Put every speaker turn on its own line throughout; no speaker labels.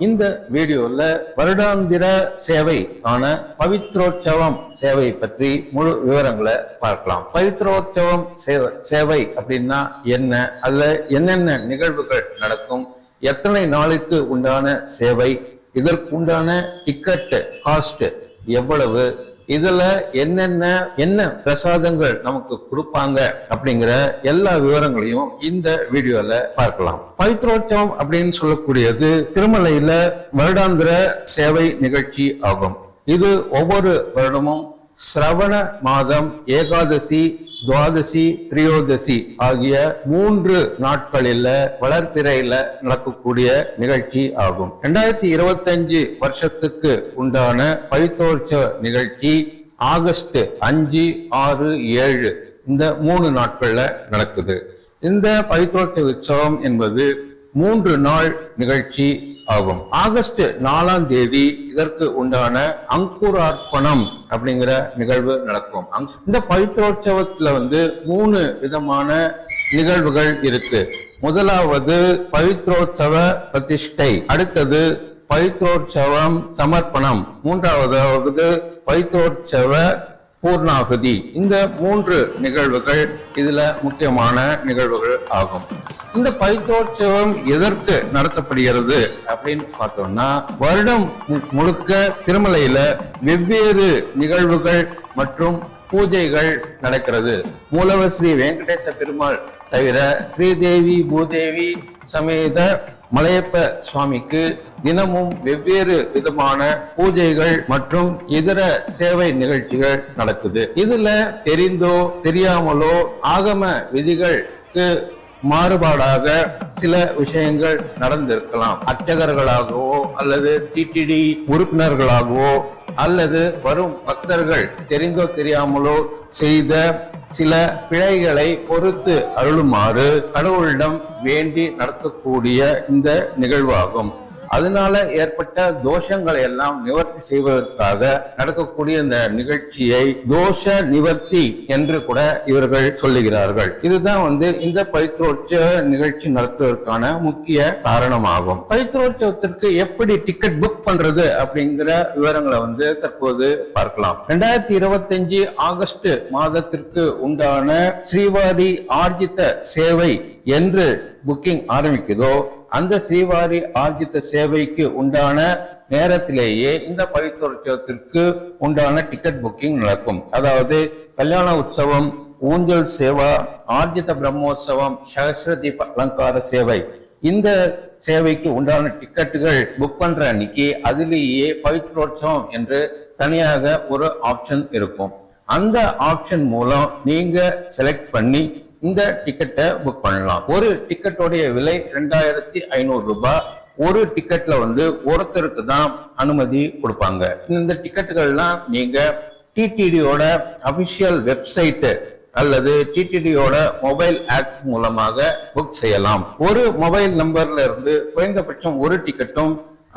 இந்த வீடியோல வருடாந்திர சேவை ஆன பவித்ரோற்சவம் சேவை பற்றி முழு விவரங்களை பார்க்கலாம். பவித்ரோற்சவம் சேவை- சேவை அப்படின்னா என்ன? அதுல என்னென்ன நிகழ்வுகள் நடக்கும்? எத்தனை நாளுக்கு உண்டான சேவை? இதற்கு உண்டான டிக்கெட் காஸ்ட் எவ்வளவு? இதுல என்னென்ன என்ன பிரசாதங்கள் நமக்கு கொடுப்பாங்க அப்படிங்கிற எல்லா விவரங்களையும் இந்த வீடியோல பார்க்கலாம். பவித்ரோற்சவம் அப்படின்னு சொல்லக்கூடியது திருமலையில வருடாந்திர சேவை நிகழ்ச்சி ஆகும். இது ஒவ்வொரு வருடமும் சிரவண மாதம் ஏகாதசி துவாதசி திரியோதசி ஆகிய மூன்று நாட்களில் வளர்ப்பிறையில நடக்கக்கூடிய நிகழ்ச்சி ஆகும். ரெண்டாயிரத்தி இருபத்தஞ்சு வருஷத்துக்கு உண்டான பவித்தோற்சவ நிகழ்ச்சி ஆகஸ்ட் அஞ்சு ஆறு ஏழு இந்த மூணு நாட்கள்ல நடக்குது. இந்த பவித்ரோற்சவ உற்சவம் என்பது மூன்று நாள் நிகழ்ச்சி ஆகும். ஆகஸ்ட் நாலாம் தேதி இதற்கு உண்டான அங்குரார்ப்பணம் அப்படிங்கிற நிகழ்வு நடக்கும். இந்த பவித்ரோற்சவத்துல வந்து மூணு விதமான நிகழ்வுகள் இருக்கு. முதலாவது பவித்ரோற்சவ பிரதிஷ்டை அடுத்தது பவித்ரோற்சவம் சமர்ப்பணம் மூன்றாவதாவது பவித்ரோற்சவ பூர்ணாகுதி. இந்த மூன்று நிகழ்வுகள் இதுல முக்கியமான நிகழ்வுகள் ஆகும். இந்த பைத்தோற்சவம் எதற்கு நடத்தப்படுகிறது அப்படின்னு பார்த்தோம்னா வருடம் மு- முழுக்க திருமலையில வெவ்வேறு நிகழ்வுகள் மற்றும் பூஜைகள் நடக்கிறது. மூலவர் ஸ்ரீ வெங்கடேச பெருமாள் தவிர ஸ்ரீதேவி பூதேவி சமேத மலையப்ப சுவாமிக்கு தினமும் வெவ்வேறு விதமான பூஜைகள் மற்றும் இதர சேவை நிகழ்ச்சிகள் நடக்குது. இதுல தெரிந்தோ தெரியாமலோ ஆகம விதிகளுக்கு மாறுபாடாக சில விஷயங்கள் நடந்திருக்கலாம். அர்ச்சகர்களாகவோ அல்லது டிடிடி உறுப்பினர்களாகவோ அல்லது வரும் பக்தர்கள் தெரிந்தோ தெரியாமலோ செய்த சில பிழைகளை பொறுத்து அருளுமாறு கடவுளிடம் வேண்டி நடத்தக்கூடிய இந்த நிகழ்வாகும். அதனால ஏற்பட்ட தோஷங்களை எல்லாம் நிவர்த்தி செய்வதற்காக நடக்கக்கூடிய இந்த நிகழ்ச்சியை தோஷ நிவர்த்தி என்று கூட இவர்கள் சொல்லுகிறார்கள். இதுதான் வந்து இந்த பைத்ரோற்சவ நிகழ்ச்சி நடத்துவதற்கான முக்கிய காரணமாகும். பைத்ரோற்சவத்திற்கு எப்படி டிக்கெட் புக் பண்றது அப்படிங்கிற விவரங்களை வந்து தற்போது பார்க்கலாம். ரெண்டாயிரத்தி இருபத்தஞ்சு ஆகஸ்ட் மாதத்திற்கு உண்டான ஸ்ரீவாதி ஆர்ஜித சேவை என்று புக்கிங் ஆரம்பிக்குதோ அந்த ஸ்ரீவாரி ஆர்ஜித சேவைக்கு உண்டான நேரத்திலேயே இந்த பவித்ரோற்சவத்திற்கு உண்டான டிக்கெட் புக்கிங் நடக்கும். அதாவது கல்யாண உற்சவம் ஊஞ்சல் சேவா ஆர்ஜித பிரம்மோற்சவம் சகஸ்ரதீப அலங்கார சேவை. இந்த சேவைக்கு உண்டான டிக்கெட்டுகள் புக் பண்ற அன்னைக்கு அதிலேயே பவித்ரோற்சவம் என்று தனியாக ஒரு ஆப்ஷன் இருக்கும். அந்த ஆப்ஷன் மூலம் நீங்க செலக்ட் பண்ணி இந்த டிக்கெட்டை புக் பண்ணலாம். ஒரு டிக்கெட்டோடைய விலை ரெண்டாயிரத்தி ஐநூறு ரூபாய். ஒரு டிக்கெட்ல வந்து ஒருத்தருக்கு தான் அனுமதி கொடுப்பாங்க. இந்த டிக்கெட்டுகள்லாம் நீங்க டிடிடியோட அபிஷியல் வெப்சைட் அல்லது டிடிடியோட மொபைல் ஆப் மூலமாக புக் செய்யலாம். ஒரு மொபைல் நம்பர்ல இருந்து குறைந்தபட்சம் ஒரு டிக்கெட்டும்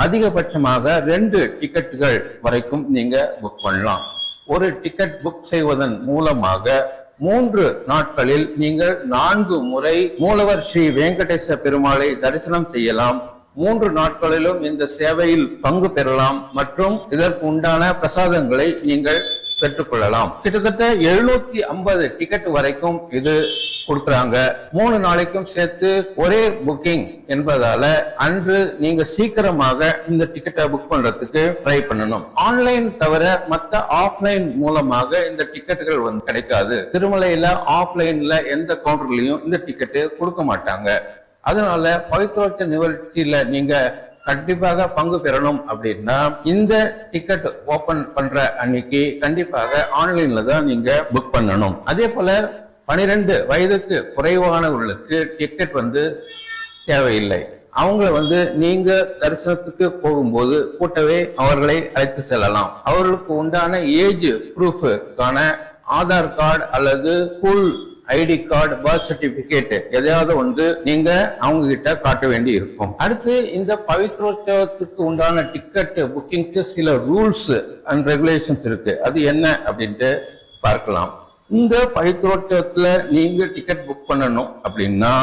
அதிகபட்சமாக ரெண்டு டிக்கெட்டுகள் வரைக்கும் நீங்க புக் பண்ணலாம். ஒரு டிக்கெட் புக் செய்வதன் மூலமாக மூன்று நாட்களில் நீங்கள் நான்கு முறை மூலவர் ஸ்ரீ வெங்கடேச பெருமாளை தரிசனம் செய்யலாம். மூன்று நாட்களிலும் இந்த சேவையில் பங்கு பெறலாம் மற்றும் இதற்கு உண்டான பிரசாதங்களை நீங்கள் பெற்றுக்கொள்ளலாம். கிட்டத்தட்ட எழுநூத்தி ஐம்பது டிக்கெட் வரைக்கும் இது கொடுக்குறாங்க. மூணு நாளைக்கும் சேர்த்து ஒரே புக்கிங் என்பதால அன்று நீங்க சீக்கிரமாக இந்த டிக்கெட்டை புக் பண்றதுக்கு ட்ரை பண்ணணும். ஆன்லைன் தவிர மற்ற ஆஃப்லைன் மூலமாக இந்த டிக்கெட்டுகள் வந்து கிடைக்காது. திருமலையில ஆஃப்லைன்ல எந்த கவுண்டர்லயும் இந்த டிக்கெட்டு கொடுக்க மாட்டாங்க. அதனால பவித்ரோச்ச நிகழ்ச்சியில நீங்க கண்டிப்பாக பங்கு பெறணும் அப்படின்னா இந்த டிக்கெட் ஓபன் பண்ற அன்னைக்கு கண்டிப்பாக ஆன்லைன்ல தான் நீங்க புக் பண்ணணும். அதே போல பனிரெண்டு வயதுக்கு குறைவானவர்களுக்கு டிக்கெட் வந்து தேவையில்லை. அவங்கள வந்து நீங்க தரிசனத்துக்கு போகும்போது கூட்டவே அவர்களை அழைத்து செல்லலாம். அவர்களுக்கு உண்டான ஏஜ் ப்ரூஃபுக்கான ஆதார் கார்டு அல்லது school ID card birth certificate எதையாவது வந்து நீங்க அவங்க கிட்ட காட்ட வேண்டி இருக்கும் அடுத்து இந்த பவித்ரோத்சவத்துக்கு உண்டான டிக்கெட் புக்கிங்க்கு சில ரூல்ஸ் அண்ட் ரெகுலேஷன்ஸ் இருக்கு. அது என்ன அப்படின்ட்டு பார்க்கலாம். இந்த பவித்ரோத்சவத்துல நீங்க டிக்கெட் புக் பண்ணணும் அப்படின்னா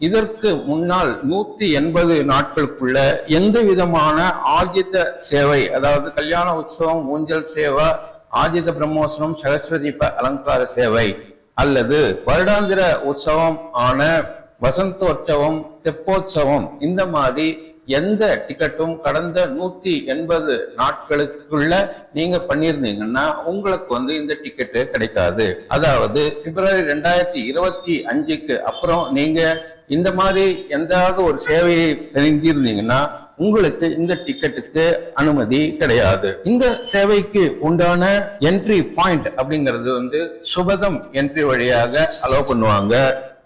இதற்கு முன்னால் நூத்தி எண்பது நாட்களுக்குள்ள எந்த விதமான ஆர்ஜித சேவை அதாவது கல்யாண உற்சவம் ஊஞ்சல் சேவை ஆஜித பிரம்மோசனம் சகஸ்ரதீப அலங்கார சேவை அல்லது வருடாந்திர உற்சவம் ஆன வசந்தோற்சவம் தெப்போற்சவம் இந்த மாதிரி எந்த டிக்கெட்டும் கடந்த நூத்தி எண்பது நாட்களுக்குள்ள நீங்க பண்ணியிருந்தீங்கன்னா உங்களுக்கு வந்து இந்த டிக்கெட்டு கிடைக்காது. அதாவது பிப்ரவரி ரெண்டாயிரத்தி இருபத்தி அஞ்சுக்கு அப்புறம் நீங்க இந்த மாதிரி எந்தாவது ஒரு சேவையை செஞ்சிருந்தீங்கன்னா உங்களுக்கு இந்த டிக்கெட்டுக்கு அனுமதி கிடையாது. இந்த சேவைக்கு உண்டான என்ட்ரி பாயிண்ட் அப்படிங்கிறது வந்து சுபதம் என்ட்ரி வழியாக அலோவ் பண்ணுவாங்க.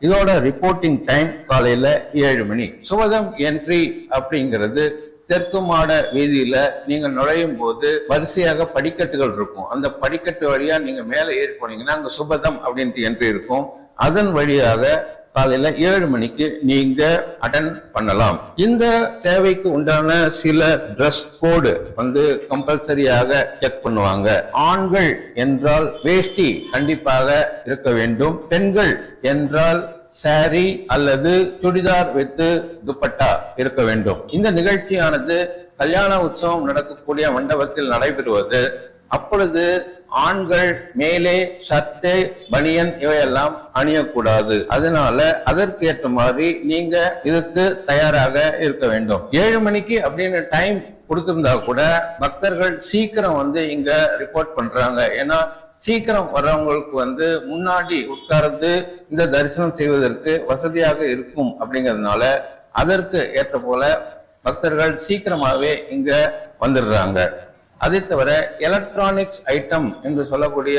இதோட ரிப்போர்ட்டிங் டைம் காலையில ஏழு மணி. சுபதம் என்ட்ரி அப்படிங்கிறது தெற்கு மாட வீதியில நீங்க நுழையும் போது வரிசையாக படிக்கட்டுகள் இருக்கும். அந்த படிக்கட்டு வழியா நீங்க மேலே ஏறி போனீங்கன்னா அங்க சுபதம் அப்படின்ட்டு என்ட்ரி இருக்கும். அதன் வழியாக காலையில ஏழு மணிக்கு நீங்க அட்டன் பண்ணலாம். இந்த சேவைக்கு உண்டான சில ட்ரெஸ் கோடு வந்து கம்பல்சரியாக செக் பண்ணுவாங்க. ஆண்கள் என்றால் வேஷ்டி கண்டிப்பாக இருக்க வேண்டும். பெண்கள் என்றால் சாரி அல்லது சுடிதார் வித்து துப்பட்டா இருக்க வேண்டும். இந்த நிகழ்ச்சியானது கல்யாண உற்சவம் நடக்கக்கூடிய மண்டபத்தில் நடைபெறுவது அப்பொழுது ஆண்கள் மேலே சட்டை பனியன் இவையெல்லாம் அணியக்கூடாது. அதனால அதற்கு ஏற்ற மாதிரி நீங்க இதுக்கு தயாராக இருக்க வேண்டும். ஏழு மணிக்கு அப்படின்னு டைம் கொடுத்திருந்தா கூட பக்தர்கள் சீக்கிரம் வந்து இங்க ரிப்போர்ட் பண்றாங்க. ஏன்னா சீக்கிரம் வர்றவங்களுக்கு வந்து முன்னாடி உட்கார்ந்து இந்த தரிசனம் செய்வதற்கு வசதியாக இருக்கும் அப்படிங்கிறதுனால அதற்கு ஏற்ற போல பக்தர்கள் சீக்கிரமாகவே இங்க வந்துடுறாங்க. அதே தவிர எலக்ட்ரானிக்ஸ் ஐட்டம் என்று சொல்லக்கூடிய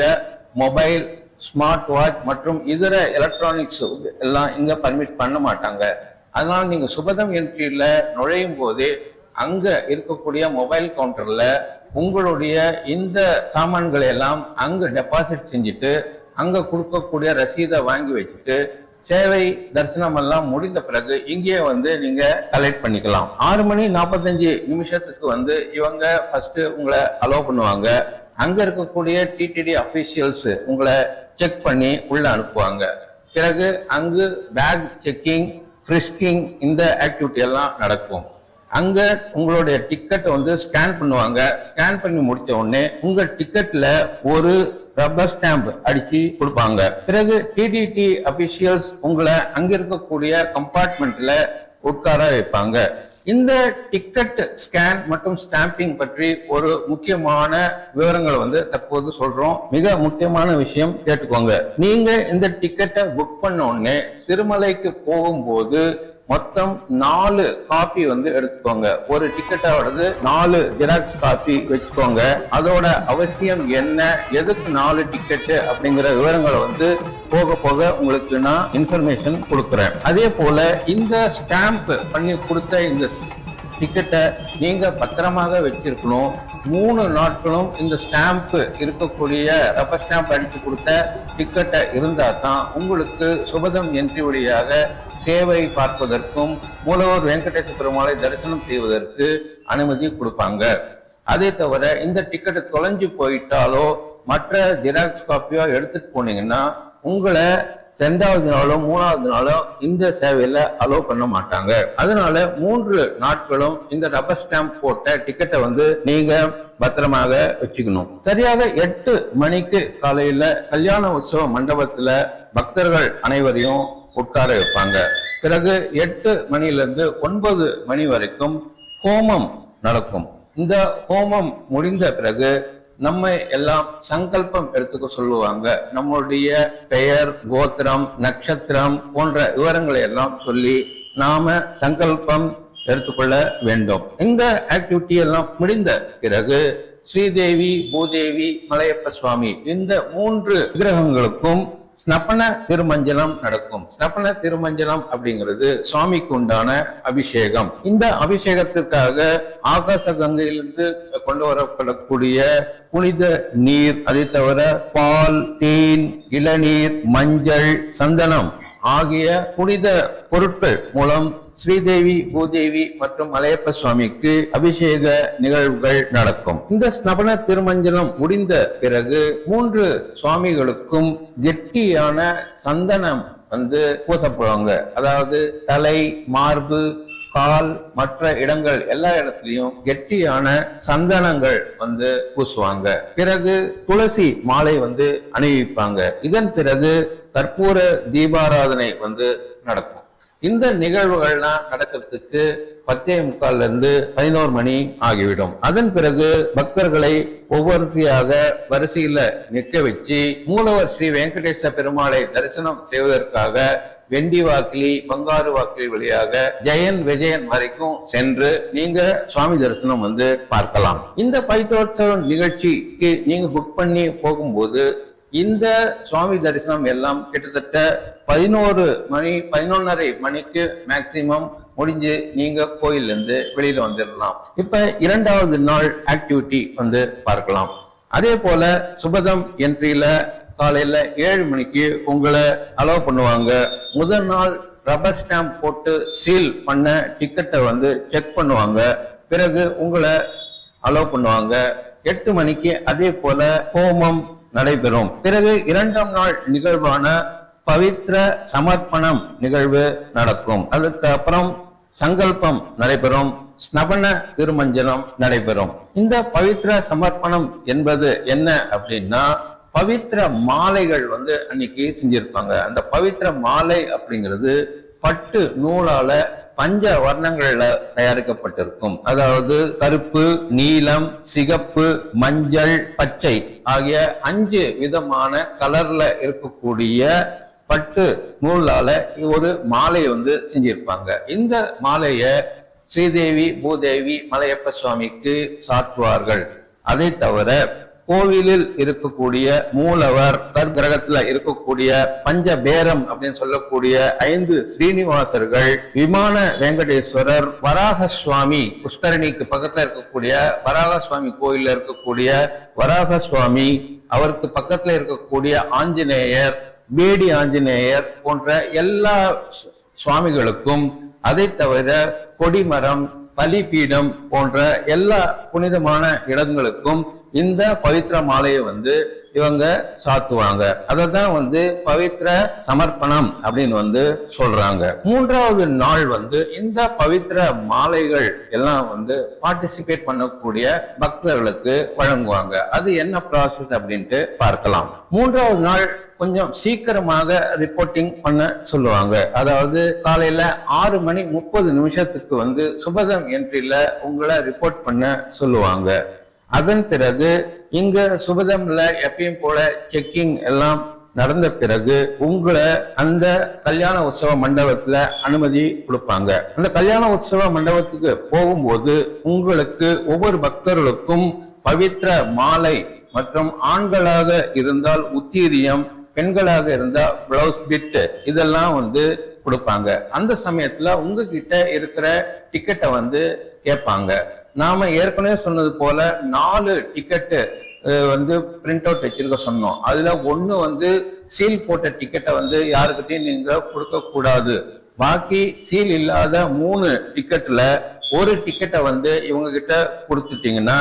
மொபைல் ஸ்மார்ட் வாட்ச் மற்றும் இதர எலக்ட்ரானிக்ஸ் எல்லாம் இங்கே பர்மிட் பண்ண மாட்டாங்க. அதனால நீங்கள் சுபதம் என்ட்ரியில் நுழையும் போதே அங்கே இருக்கக்கூடிய மொபைல் கவுண்டரில் உங்களுடைய இந்த சாமான்களை எல்லாம் அங்கே டெபாசிட் செஞ்சுட்டு அங்கே கொடுக்கக்கூடிய ரசீதை வாங்கி வச்சுட்டு சேவை தரிசனம் எல்லாம் முடிந்த பிறகு இங்கே வந்து நீங்க கலெக்ட் பண்ணிக்கலாம். ஆறு மணி நாற்பத்தஞ்சு நிமிஷத்துக்கு வந்து இவங்க ஃபர்ஸ்ட் உங்களை அலோவ் பண்ணுவாங்க. அங்க இருக்கக்கூடிய டிடிடி அபிஷியல்ஸ் உங்களை செக் பண்ணி உள்ள அனுப்புவாங்க. பிறகு அங்கு பேக் செக்கிங் ஃப்ரிஸ்கிங் இந்த ஆக்டிவிட்டி எல்லாம் நடக்கும். அங்க உங்களுடைய டிக்கெட் வந்து ஸ்கேன் பண்ணுவாங்க. ஸ்கேன் பண்ணி முடிச்ச உடனே உங்க டிக்கெட்ல ஒரு ரப்பர் ஸ்டாம்ப் அடிச்சு கொடுப்பாங்க. பிறகு டிடிடி அபிஷியல்ஸ் உங்களை அங்க இருக்கக்கூடிய கம்பார்ட்மெண்ட்ல உட்கார வைப்பாங்க. இந்த டிக்கெட் ஸ்கேன் மற்றும் ஸ்டாம்பிங் பற்றி ஒரு முக்கியமான விவரங்களை வந்து தற்போது சொல்றோம். மிக முக்கியமான விஷயம் கேட்டுக்கோங்க. நீங்க இந்த டிக்கெட்டை புக் பண்ண உடனே திருமலைக்கு போகும்போது மொத்தம் நாலு காப்பி வந்து எடுத்துக்கோங்க. ஒரு டிக்கெட்டோடது நாலு ஜெராக்ஸ் காப்பி வச்சுக்கோங்க. அதோட அவசியம் என்ன? எதுக்கு நாலு டிக்கெட்டு அப்படிங்கிற விவரங்களை வந்து போக போக உங்களுக்கு நான் இன்ஃபர்மேஷன் கொடுக்குறேன். அதே போல இந்த ஸ்டாம்ப் பண்ணி கொடுத்த இந்த டிக்கெட்டை நீங்க பத்திரமாக வச்சிருக்கணும். மூணு நாட்களும் இந்த ஸ்டாம்ப் இருக்கக்கூடிய ரப்பர் ஸ்டாம்ப் அடித்து கொடுத்த டிக்கெட்டை இருந்தா தான் உங்களுக்கு சுபதம் என்ட்ரி வழியாக சேவை பார்ப்பதற்கும் மூலவர் வெங்கடேச பெருமாளை தரிசனம் செய்வதற்கு அனுமதி கொடுப்பாங்க. அதே தவிர இந்த டிக்கெட்டை தொலைஞ்சு போயிட்டாலோ மற்ற ஜெராக்ஸ் காப்பியோ எடுத்துட்டு போனீங்கன்னா உங்களை ரெண்டாவது நாளோ மூணாவது நாளோ இந்த சேவையில அலோவ் பண்ண மாட்டாங்க. அதனால மூன்று நாட்களும் இந்த ரப்பர் ஸ்டாம்ப் போட்ட டிக்கெட்டை வந்து நீங்க பத்திரமாக வச்சுக்கணும். சரியாக எட்டு மணிக்கு காலையில கல்யாண உற்சவ மண்டபத்துல பக்தர்கள் அனைவரையும் உட்கார வைப்பாங்க. பிறகு எட்டு மணியிலிருந்து ஒன்பது மணி வரைக்கும் ஹோமம் நடக்கும். இந்த ஹோமம் முடிந்த பிறகு நம்ம எல்லாம் சங்கல்பம் எடுத்துக்க சொல்லுவாங்க. நம்மளுடைய பெயர் கோத்திரம் நட்சத்திரம் போன்ற விவரங்களை எல்லாம் சொல்லி நாம சங்கல்பம் எடுத்துக்கொள்ள வேண்டும். இந்த ஆக்டிவிட்டி எல்லாம் முடிந்த பிறகு ஸ்ரீதேவி பூதேவி மலையப்ப சுவாமி இந்த மூன்று விக்கிரகங்களுக்கும் ஸ்னப்பன திருமஞ்சனம் நடக்கும். ஸ்னப்பன திருமஞ்சனம் அப்படிங்கிறது சுவாமிக்கு உண்டான அபிஷேகம். இந்த அபிஷேகத்திற்காக ஆகாச கங்கையிலிருந்து கொண்டு வரப்படக்கூடிய புனித நீர் அதை தவிர பால் தேன் இளநீர் மஞ்சள் சந்தனம் ஆகிய புனித பொருட்கள் மூலம் ஸ்ரீதேவி பூதேவி மற்றும் மலையப்ப சுவாமிக்கு அபிஷேக நிகழ்வுகள் நடக்கும். இந்த ஸ்நபன திருமஞ்சனம் முடிந்த பிறகு மூன்று சுவாமிகளுக்கும் கெட்டியான சந்தனம் வந்து பூசப்படுவாங்க. அதாவது தலை மார்பு கால் மற்ற இடங்கள் எல்லா இடத்துலையும் கெட்டியான சந்தனங்கள் வந்து பூசுவாங்க. பிறகு துளசி மாலை வந்து அணிவிப்பாங்க. இதன் பிறகு கற்பூர தீபாராதனை வந்து நடக்கும். இந்த நிகழ்வுகள்லாம் நடக்கிறதுக்கு பத்தே முக்கால்ல இருந்து பதினோரு மணி ஆகிவிடும். அதன் பிறகு பக்தர்களை ஒவ்வொருத்தியாக வரிசையில நிற்க வச்சு மூலவர் ஸ்ரீ வெங்கடேச பெருமாளை தரிசனம் செய்வதற்காக வெண்டி வாக்கிலி பங்காரு வாக்கிலி வழியாக ஜெயன் விஜயன் வரைக்கும் சென்று நீங்க சுவாமி தரிசனம் வந்து பார்க்கலாம். இந்த பைத்தோற்சவம் நிகழ்ச்சிக்கு நீங்க புக் பண்ணி போகும்போது இந்த சுவாமி தரிசனம் எல்லாம் கிட்டத்தட்ட பதினோரு மணி பதினொன்னரை மணிக்கு மேக்சிமம் முடிஞ்சு நீங்க கோயில்ல இருந்து வெளியில வந்துடலாம் இப்ப இரண்டாவது நாள் ஆக்டிவிட்டி வந்து பார்க்கலாம். அதே போல சுபதம் என்ட்ரியில காலையில ஏழு மணிக்கு உங்களை அலோவ் பண்ணுவாங்க. முதல் நாள் ரப்பர் ஸ்டாம்ப் போட்டு சீல் பண்ண டிக்கெட்டை வந்து செக் பண்ணுவாங்க. பிறகு உங்களை அலோவ் பண்ணுவாங்க. எட்டு மணிக்கு அதே போல ஹோமம் நடைபெறும். பிறகு இரண்டாம் நாள் நிகழ்வான பவித்ர சமர்ப்பணம் நிகழ்வு நடக்கும். அதுக்கு அப்புறம் சங்கல்பம் நடைபெறும். ஸ்னபன திருமஞ்சனம் நடைபெறும். இந்த பவித்ர சமர்ப்பணம் என்பது என்ன அப்படின்னா பவித்ர மாலைகள் வந்து அன்னைக்கு செஞ்சிருப்பாங்க. அந்த பவித்ர மாலை அப்படிங்கிறது பட்டு நூலால பஞ்ச வர்ணங்கள்ல தயாரிக்கப்பட்டிருக்கும். அதாவது கருப்பு நீலம் சிகப்பு மஞ்சள் பச்சை ஆகிய அஞ்சு விதமான கலர்ல இருக்கக்கூடிய பட்டு நூலால ஒரு மாலை வந்து செஞ்சிருப்பாங்க. இந்த மாலைய ஸ்ரீதேவி பூதேவி மலையப்ப சுவாமிக்கு சாற்றுவார்கள். அதை தவிர கோவிலில் இருக்கக்கூடிய மூலவர் கர்கிரகத்துல இருக்கக்கூடிய பஞ்சபேரம் அப்படின்னு சொல்லக்கூடிய ஐந்து ஸ்ரீனிவாசர்கள் விமான வெங்கடேஸ்வரர் வராக சுவாமி புஷ்கரணிக்கு பக்கத்துல இருக்கக்கூடிய வராக சுவாமி கோயில்ல இருக்கக்கூடிய வராக சுவாமி அவருக்கு பக்கத்துல இருக்கக்கூடிய ஆஞ்சநேயர் பேடி ஆஞ்சநேயர் போன்ற எல்லா சுவாமிகளுக்கும் அதை தவிர கொடிமரம் பலிபீடம் போன்ற எல்லா புனிதமான இடங்களுக்கும் இந்த பவித்ர மாலையை வந்து இவங்க சாத்துவாங்க. அதை தான் வந்து பவித்ர சமர்ப்பணம் அப்படின்னு வந்து சொல்றாங்க. மூன்றாவது நாள் வந்து இந்த பவித்ர மாலைகள் எல்லாம் வந்து பார்ட்டிசிபேட் பண்ணக்கூடிய பக்தர்களுக்கு வழங்குவாங்க. அது என்ன ப்ராசஸ் அப்படின்ட்டு பார்க்கலாம். மூன்றாவது நாள் கொஞ்சம் சீக்கிரமாக ரிப்போர்ட்டிங் பண்ண சொல்லுவாங்க. அதாவது காலையில ஆறு மணி முப்பது நிமிஷத்துக்கு வந்து சுபதம் என்ட்ரியில உங்களை ரிப்போர்ட் பண்ண சொல்லுவாங்க. அதன் பிறகு இங்க சுபதம்ல எப்பயும் போல செக்கிங் எல்லாம் நடந்த பிறகு உங்களை அந்த கல்யாண உற்சவ மண்டபத்துல அனுமதி கொடுப்பாங்க. அந்த கல்யாண உற்சவ மண்டபத்துக்கு போகும்போது உங்களுக்கு ஒவ்வொரு பக்தர்களுக்கும் பவித்ர மாலை மற்றும் ஆண்களாக இருந்தால் உத்தீரியம் பெண்களாக இருந்தா பிளவுஸ் பிட் இதெல்லாம் வந்து கொடுப்பாங்க. அந்த சமயத்துல உங்ககிட்ட இருக்கிற டிக்கெட்டை வந்து கேட்பாங்க. நாம ஏற்கனவே சொன்னது போல நாலு டிக்கெட்டு வந்து பிரிண்ட் அவுட் வச்சிருக்க சொன்னோம். அதுல ஒன்று வந்து சீல் போட்ட டிக்கெட்டை வந்து யாருக்கிட்டையும் நீங்க கொடுக்க கூடாது. பாக்கி சீல் இல்லாத மூணு டிக்கெட்ல ஒரு டிக்கெட்டை வந்து இவங்க கிட்ட கொடுத்துட்டீங்கன்னா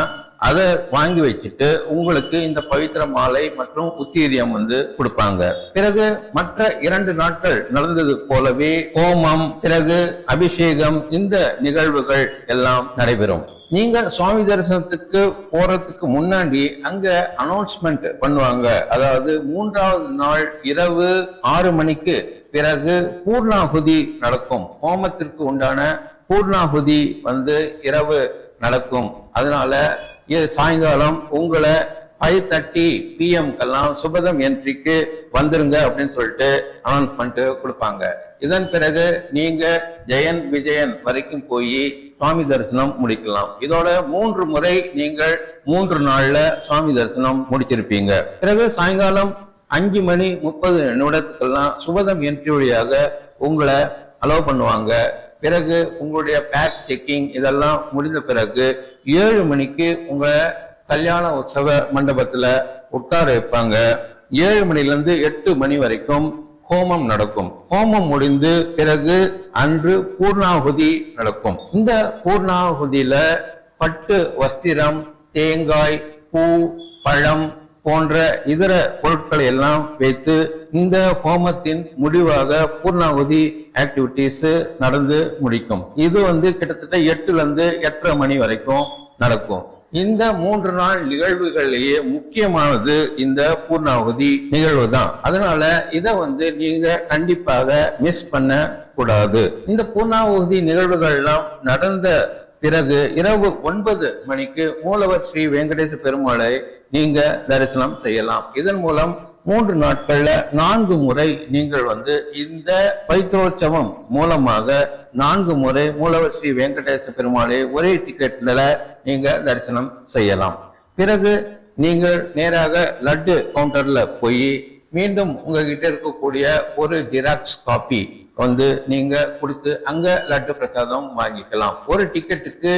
அதை வாங்கி வச்சுட்டு உங்களுக்கு இந்த பவித்திர மாலை மற்றும் உத்தீரியம் வந்து கொடுப்பாங்க. பிறகு மற்ற இரண்டு நாட்கள் நடந்தது போலவே ஹோமம் பிறகு அபிஷேகம் இந்த நிகழ்வுகள் எல்லாம் நடைபெறும். நீங்க சுவாமி தரிசனத்துக்கு போறதுக்கு முன்னாடி அங்க அனௌன்ஸ்மெண்ட் பண்ணுவாங்க. அதாவது மூன்றாவது நாள் இரவு ஆறு மணிக்கு பிறகு பூர்ணாகுதி நடக்கும். ஹோமத்திற்கு உண்டான பூர்ணாகுதி வந்து இரவு நடக்கும். அதனால இது சாயங்காலம் உங்களை ஃபைவ் தேர்ட்டி பிஎம்க்கெல்லாம் சுபதம் என்ட்ரிக்கு வந்துருங்க அப்படின்னு சொல்லிட்டு அனௌன்ஸ் பண்ணிட்டு கொடுப்பாங்க. இதன் பிறகு நீங்க ஜெயன் விஜயன் வரைக்கும் போய் சுவாமி தரிசனம் முடிக்கலாம். இதோட மூன்று முறை நீங்கள் மூன்று நாள்ல சுவாமி தரிசனம் முடிச்சிருப்பீங்க. பிறகு சாயங்காலம் அஞ்சு மணி முப்பது நிமிடத்துக்கெல்லாம் சுபதம் என்ட்ரி வழியாக உங்களை அலோவ் பண்ணுவாங்க. பிறகு உங்களுடைய பேக் செக்கிங் இதெல்லாம் முடிந்த பிறகு ஏழு மணிக்கு உங்களை கல்யாண உற்சவ மண்டபத்தில் உட்கார வைப்பாங்க. ஏழு மணிலேருந்து எட்டு மணி வரைக்கும் ஹோமம் நடக்கும். ஹோமம் முடிந்து பிறகு அன்று பூர்ணாகுதி நடக்கும். இந்த பூர்ணாகுதியில பட்டு வஸ்திரம் தேங்காய் பூ பழம் போன்ற இதர பொருட்களை எல்லாம் வைத்து இந்த ஹோமத்தின் முடிவாக பூர்ணாவதி ஆக்டிவிட்டிஸ் நடந்து முடிக்கும். இது வந்து கிட்டத்தட்ட எட்டுல இருந்து எட்டரை மணி வரைக்கும் நடக்கும். இந்த மூன்று நாள் நிகழ்வுகளிலேயே முக்கியமானது இந்த பூர்ணாவதி நிகழ்வு தான். அதனால இதை வந்து நீங்க கண்டிப்பாக மிஸ் பண்ண கூடாது இந்த பூர்ணாவதி நிகழ்வுகள் எல்லாம் நடந்த பிறகு இரவு ஒன்பது மணிக்கு மூலவர் ஸ்ரீ வெங்கடேச பெருமாளை நீங்க தரிசனம் செய்யலாம். இதன் மூலம் மூன்று நாட்கள்ல நான்கு முறை நீங்கள் வந்து இந்த பைத்திரோற்சவம் மூலமாக நான்கு முறை மூலவர் ஸ்ரீ வெங்கடேச பெருமாளை ஒரே டிக்கெட்ல நீங்க தரிசனம் செய்யலாம். பிறகு நீங்கள் நேராக லட்டு கவுண்டர்ல போய் மீண்டும் உங்ககிட்ட இருக்கக்கூடிய ஒரு ஜெராக்ஸ் காப்பி வந்து நீங்க கொடுத்து அங்க லட்டு பிரசாதம் வாங்கிக்கலாம். ஒரு டிக்கெட்டுக்கு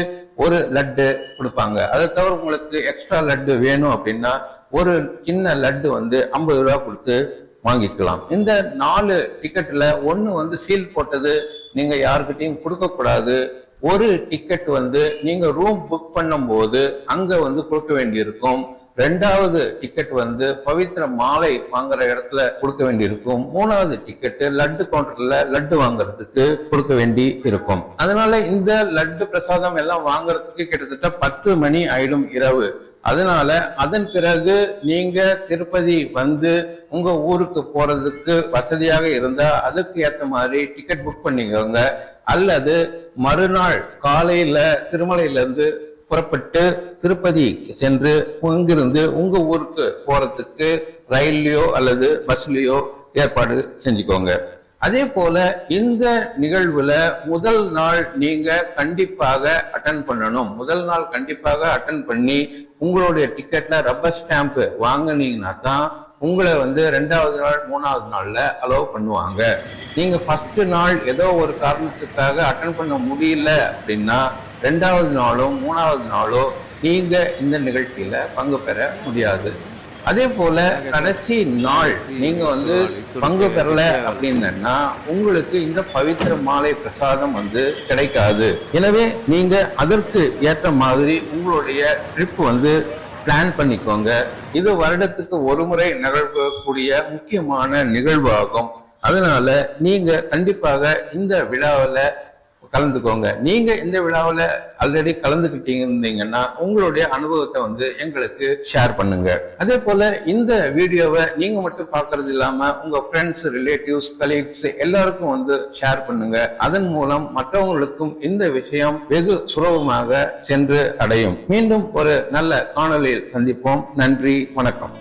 ஒரு லட்டு கொடுப்பாங்க. அதை தவிர உங்களுக்கு எக்ஸ்ட்ரா லட்டு வேணும் அப்படின்னா ஒரு சின்ன லட்டு வந்து ஐம்பது ரூபா கொடுத்து வாங்கிக்கலாம். இந்த நாலு டிக்கெட்டில் ஒன்று வந்து சீல் போட்டது நீங்கள் யாருக்கிட்டையும் கொடுக்கக்கூடாது ஒரு டிக்கெட் வந்து நீங்கள் ரூம் புக் பண்ணும்போது அங்கே வந்து கொடுக்க வேண்டியிருக்கும். ரெண்டாவது டிக்கெட் வந்து பவித்ர மாலை வாங்குற இடத்துல கொடுக்க வேண்டி இருக்கும் மூணாவது டிக்கெட் லட்டு கவுண்டர்ல லட்டு வாங்குறதுக்கு கொடுக்க வேண்டி இருக்கும். அதனால இந்த லட்டு பிரசாதம் எல்லாம் வாங்குறதுக்கு கிட்டத்தட்ட பத்து மணி ஆயிடும் இரவு. அதனால அதன் பிறகு நீங்க திருப்பதி வந்து உங்க ஊருக்கு போறதுக்கு வசதியாக இருந்தா அதுக்கு ஏத்த மாதிரி டிக்கெட் புக் பண்ணிக்கோங்க. அல்லது மறுநாள் காலையில திருமலையில இருந்து புறப்பட்டு திருப்பதி சென்று இங்கிருந்து உங்க ஊருக்கு போறதுக்கு ரயில்லையோ அல்லது பஸ்லயோ ஏற்பாடு செஞ்சுக்கோங்க. அதே போல இந்த நிகழ்வுல முதல் நாள் நீங்க கண்டிப்பாக அட்டன் பண்ணணும். முதல் நாள் கண்டிப்பாக அட்டன் பண்ணி உங்களுடைய டிக்கெட்ல ரப்பர் ஸ்டாம்ப் வாங்குனீங்கன்னா தான் உங்களை வந்து ரெண்டாவது நாள் மூணாவது நாள்ல அலோவ் பண்ணுவாங்க. நீங்க ஃபர்ஸ்ட் நாள் ஏதோ ஒரு காரணத்துக்காக அட்டன் பண்ண முடியல அப்படின்னா ரெண்டாவது நாளும் மூணாவது நாளோ நீங்க இந்த நிகழ்ச்சியில பங்கு பெற முடியாது. அதே போல கடைசி நாள் நீங்க வந்து பங்கு பெறலை அப்படின்னா உங்களுக்கு இந்த பவித்திர மாலை பிரசாதம் வந்து கிடைக்காது. எனவே நீங்க அதற்கு ஏற்ற மாதிரி உங்களுடைய ட்ரிப் வந்து பிளான் பண்ணிக்கோங்க. இது வருடத்துக்கு ஒரு முறை நிகழ்வக்கூடிய முக்கியமான நிகழ்வாகும். அதனால நீங்க கண்டிப்பாக இந்த விழாவில் கலந்துக்கோங்க. நீங்க இந்த விழாவில் ஆல்ரெடி கலந்துக்கிட்டீங்கன்னா இருந்தீங்கன்னா உங்களுடைய அனுபவத்தை வந்து எங்களுக்கு ஷேர் பண்ணுங்க. அதே போல இந்த வீடியோவை நீங்க மட்டும் பார்க்கறது இல்லாம உங்க ஃப்ரெண்ட்ஸ் ரிலேட்டிவ்ஸ் கலீக்ஸ் எல்லாருக்கும் வந்து ஷேர் பண்ணுங்க. அதன் மூலம் மற்றவங்களுக்கும் இந்த விஷயம் வெகு சுலபமாக சென்று அடையும். மீண்டும் ஒரு நல்ல காணொலியில் சந்திப்போம். நன்றி வணக்கம்.